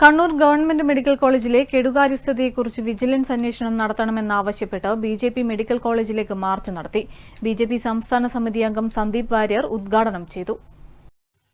Kannur government medical കോളേജിലെ കെടുകാര്യസ്ഥതയെക്കുറിച്ച് vigilance അന്വേഷണം നടത്തണമെന്നാവശ്യപ്പെട്ട് ബി ജെ പി മെഡിക്കൽ കോളേജിലേക്ക് മാർച്ച് നടത്തി. ബി ജെ പി സംസ്ഥാന സമിതി അംഗം സന്ദീപ് വാര്യർ ഉദ്ഘാടനം ചെയ്തു.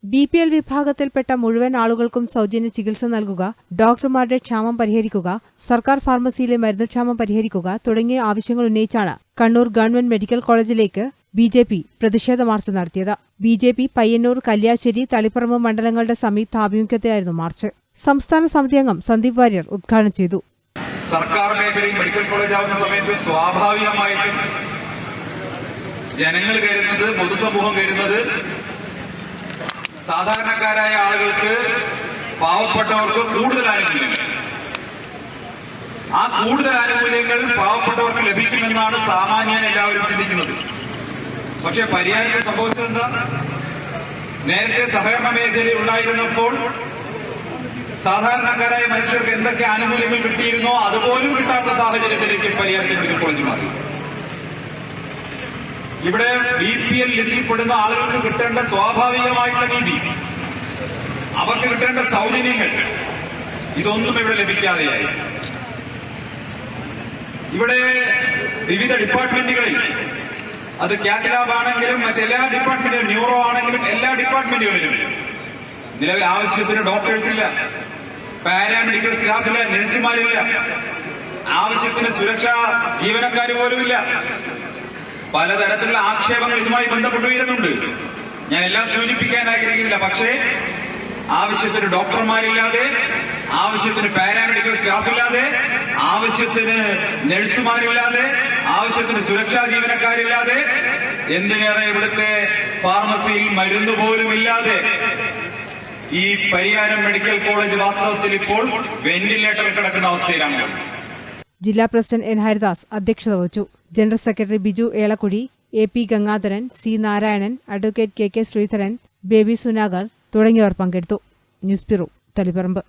ബി പി എൽ വിഭാഗത്തിൽപ്പെട്ട മുഴുവൻ ആളുകൾക്കും സൗജന്യ ചികിത്സ നൽകുക ഡോക്ടർമാരുടെ ക്ഷാമം പരിഹരിക്കുക സർക്കാർ ഫാർമസിയിലെ മരുന്ന് ക്ഷാമം പരിഹരിക്കുക തുടങ്ങിയ ആവശ്യങ്ങൾ ഉന്നയിച്ചാണ് കണ്ണൂർ ഗവൺമെന്റ് മെഡിക്കൽ കോളേജിലേക്ക് ബി ജെ പി പ്രതിഷേധ മാർച്ച് നടത്തിയത്. B J P Payyanur Kalliasseri Taliparamba മണ്ഡലങ്ങളുടെ സംയുക്ത ആഭിമുഖ്യത്തിലായിരുന്നു മാർച്ച്. സംസ്ഥാന സമിതി അംഗം സന്ദീപ് വാര്യർ ഉദ്ഘാടനം ചെയ്തു. സർക്കാർ മേഖലയിൽ മെഡിക്കൽ കോളേജ് ആവുന്ന സമയത്ത് സ്വാഭാവികമായിട്ടും ജനങ്ങൾ കരുതുന്നത് പൊതുസമൂഹം കരുതുന്നത് സാധാരണക്കാരായ ആളുകൾക്ക് പാവപ്പെട്ടവർക്ക് കൂടുതൽ ആനുകൂല്യങ്ങൾ. ആ കൂടുതൽ ആനുകൂല്യങ്ങൾ പാവപ്പെട്ടവർക്ക് ലഭിക്കുമെന്നാണ് സാമാന്യൻ എല്ലാവരും ചിന്തിക്കുന്നത്. പക്ഷെ പരിഹാരം സംഭവിച്ചത് നേരത്തെ സഹകരണ മേഖലയിൽ ഉണ്ടായിരുന്നപ്പോൾ സാധാരണക്കാരായ മനുഷ്യർക്ക് എന്തൊക്കെ ആനുകൂല്യങ്ങൾ കിട്ടിയിരുന്നോ അതുപോലും കിട്ടാത്ത സാഹചര്യത്തിലേക്ക് പരിഹാരത്തിൽ കോളേജ് മാറി. ഇവിടെ ബി പി എൽ ലിസ്റ്റിൽ പെടുന്ന ആളുകൾക്ക് കിട്ടേണ്ട സ്വാഭാവികമായിട്ടുള്ള നീതി അവർക്ക് കിട്ടേണ്ട സൗജന്യങ്ങൾ ഇതൊന്നും ഇവിടെ ലഭിക്കാതെയായി. ഇവിടെ വിവിധ ഡിപ്പാർട്ട്മെന്റുകളിൽ അത് ലാബ് ആണെങ്കിലും മറ്റെല്ലാ ഡിപ്പാർട്ട്മെന്റുകളും ന്യൂറോ ആണെങ്കിലും എല്ലാ ഡിപ്പാർട്ട്മെന്റുകളിലും നിലവിൽ ആവശ്യത്തിന് ഡോക്ടേഴ്സ് ഇല്ല. പാരാമെഡിക്കൽ സ്റ്റാഫ് ഇല്ല നഴ്സുമാരില്ല ആവശ്യത്തിന് സുരക്ഷാ ജീവനക്കാർ പോലുമില്ല പലതരത്തിലുള്ള ആക്ഷേപങ്ങൾ ഇതുമായി ബന്ധപ്പെട്ട് വരുന്നുണ്ട്. ഞാൻ എല്ലാം സൂചിപ്പിക്കാൻ ആഗ്രഹിക്കുന്നില്ല. പക്ഷേ ആവശ്യത്തിന് ഡോക്ടർമാരില്ലാതെ ആവശ്യത്തിന് പാരാമെഡിക്കൽ സ്റ്റാഫ് ഇല്ലാതെ ആവശ്യത്തിന് നഴ്സുമാരില്ലാതെ ആവശ്യത്തിന് സുരക്ഷാ ജീവനക്കാരില്ലാതെ എന്തിനേറെ ഇവിടുത്തെ ഫാർമസിയിൽ മരുന്ന് പോലും ഇല്ലാതെ ഈ പരിയാരം മെഡിക്കൽ കോളേജ് വാസ്തവത്തിൽ ഇപ്പോൾ വെന്റിലേറ്റർ കിടക്കുന്ന അവസ്ഥയിലാണ്. ജില്ലാ പ്രസിഡന്റ് എൻ ഹരിദാസ് അധ്യക്ഷത വഹിച്ചു. General secretary Biju Elakkuzhi A P Gangadharan C Narayanan advocate K K Sreedharan Baby Sunagar തുടങ്ങിയവർ പങ്കെടുത്തു. News bureau Taliparamba.